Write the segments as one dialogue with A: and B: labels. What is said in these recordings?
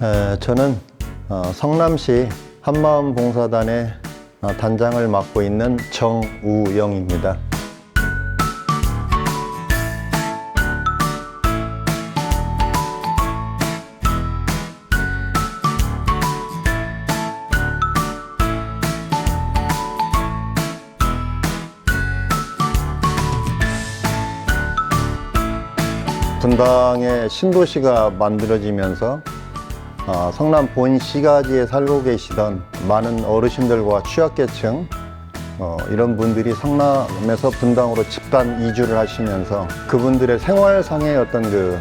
A: 에, 저는 어, 성남시 한마음 봉사단의 어, 단장을 맡고 있는 정우영입니다. 분당에 신도시가 만들어지면서 어, 성남 본 시가지에 살고 계시던 많은 어르신들과 취약계층 어, 이런 분들이 성남에서 분당으로 집단 이주를 하시면서 그분들의 생활상의 어떤 그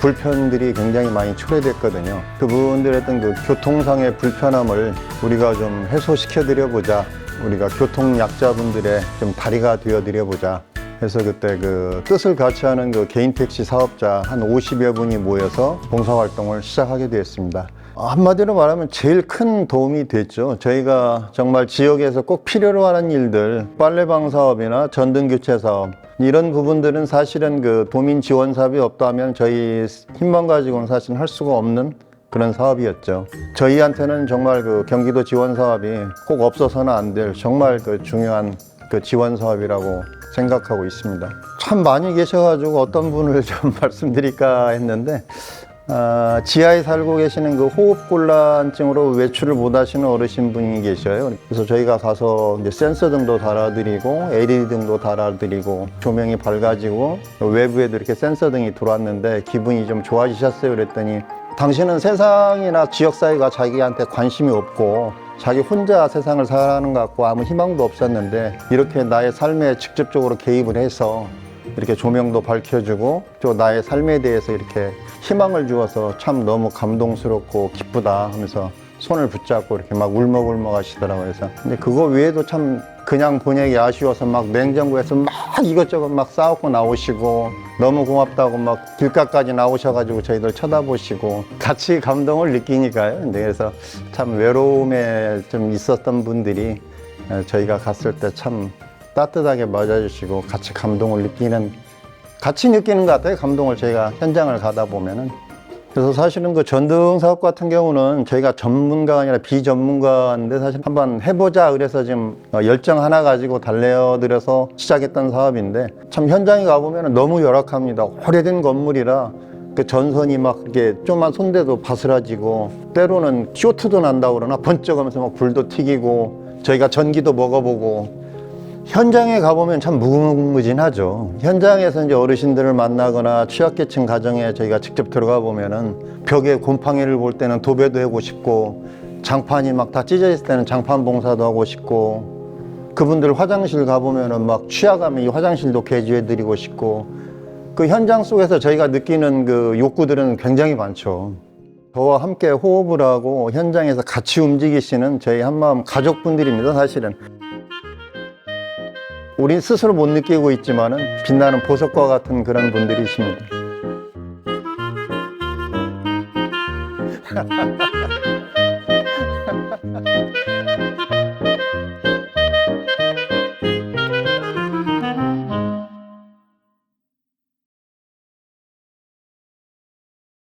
A: 불편들이 굉장히 많이 초래됐거든요. 그분들의 어떤 그 교통상의 불편함을 우리가 좀 해소시켜 드려 보자. 우리가 교통 약자분들의 좀 다리가 되어 드려 보자. 그래서 그때 그 뜻을 같이 하는 그 개인 택시 사업자 한 50여 분이 모여서 봉사활동을 시작하게 되었습니다. 한마디로 말하면 제일 큰 도움이 됐죠. 저희가 정말 지역에서 꼭 필요로 하는 일들, 빨래방 사업이나 전등교체 사업, 이런 부분들은 사실은 그 도민 지원 사업이 없다면 저희 힘만 가지고는 사실 할 수가 없는 그런 사업이었죠. 저희한테는 정말 그 경기도 지원 사업이 꼭 없어서는 안 될 정말 그 중요한 그 지원 사업이라고 생각하고 있습니다. 참 많이 계셔가지고 어떤 분을 좀 말씀드릴까 했는데 아, 지하에 살고 계시는 그 호흡곤란증으로 외출을 못 하시는 어르신 분이 계셔요. 그래서 저희가 가서 이제 센서 등도 달아드리고 LED 등도 달아드리고 조명이 밝아지고 외부에도 이렇게 센서 등이 들어왔는데 기분이 좀 좋아지셨어요. 그랬더니 당신은 세상이나 지역 사회가 자기한테 관심이 없고 자기 혼자 세상을 살아가는 것 같고 아무 희망도 없었는데 이렇게 나의 삶에 직접적으로 개입을 해서 이렇게 조명도 밝혀주고 또 나의 삶에 대해서 이렇게 희망을 주어서 참 너무 감동스럽고 기쁘다 하면서 손을 붙잡고 이렇게 막 울먹울먹 하시더라고요. 그래서 근데 그거 외에도 참 그냥 보내기 아쉬워서 막 냉장고에서 막 이것저것 막 싸우고 나오시고 너무 고맙다고 막 길가까지 나오셔가지고 저희들 쳐다보시고 같이 감동을 느끼니까요. 그래서 참 외로움에 좀 있었던 분들이 어, 저희가 갔을 때 참 따뜻하게 맞아주시고 같이 감동을 느끼는 같이 느끼는 것 같아요. 감동을 저희가 현장을 가다 보면은. 그래서 사실은 그 전등 사업 같은 경우는 저희가 전문가가 아니라 비전문가인데 사실 한번 해보자 그래서 지금 어, 열정 하나 가지고 달래어드려서 시작했던 사업인데 참 현장에 가보면 너무 열악합니다. 오래된 건물이라 그 전선이 막 이렇게 좀만 손대도 바스라지고 때로는 쇼트도 난다고 그러나 번쩍하면서 막 불도 튀기고 저희가 전기도 먹어보고 현장에 가보면 참 무궁무진하죠. 현장에서 이제 어르신들을 만나거나 취약계층 가정에 저희가 직접 들어가 보면은 벽에 곰팡이를 볼 때는 도배도 하고 싶고 장판이 막 다 찢어져 있을 때는 장판 봉사도 하고 싶고 그분들 화장실 가보면은 막 취하가면 이 화장실도 개조해드리고 싶고 그 현장 속에서 저희가 느끼는 그 욕구들은 굉장히 많죠. 저와 함께 호흡을 하고 현장에서 같이 움직이시는 저희 한마음 가족분들입니다, 사실은. 우린 스스로 못 느끼고 있지만은 빛나는 보석과 같은 그런 분들이십니다.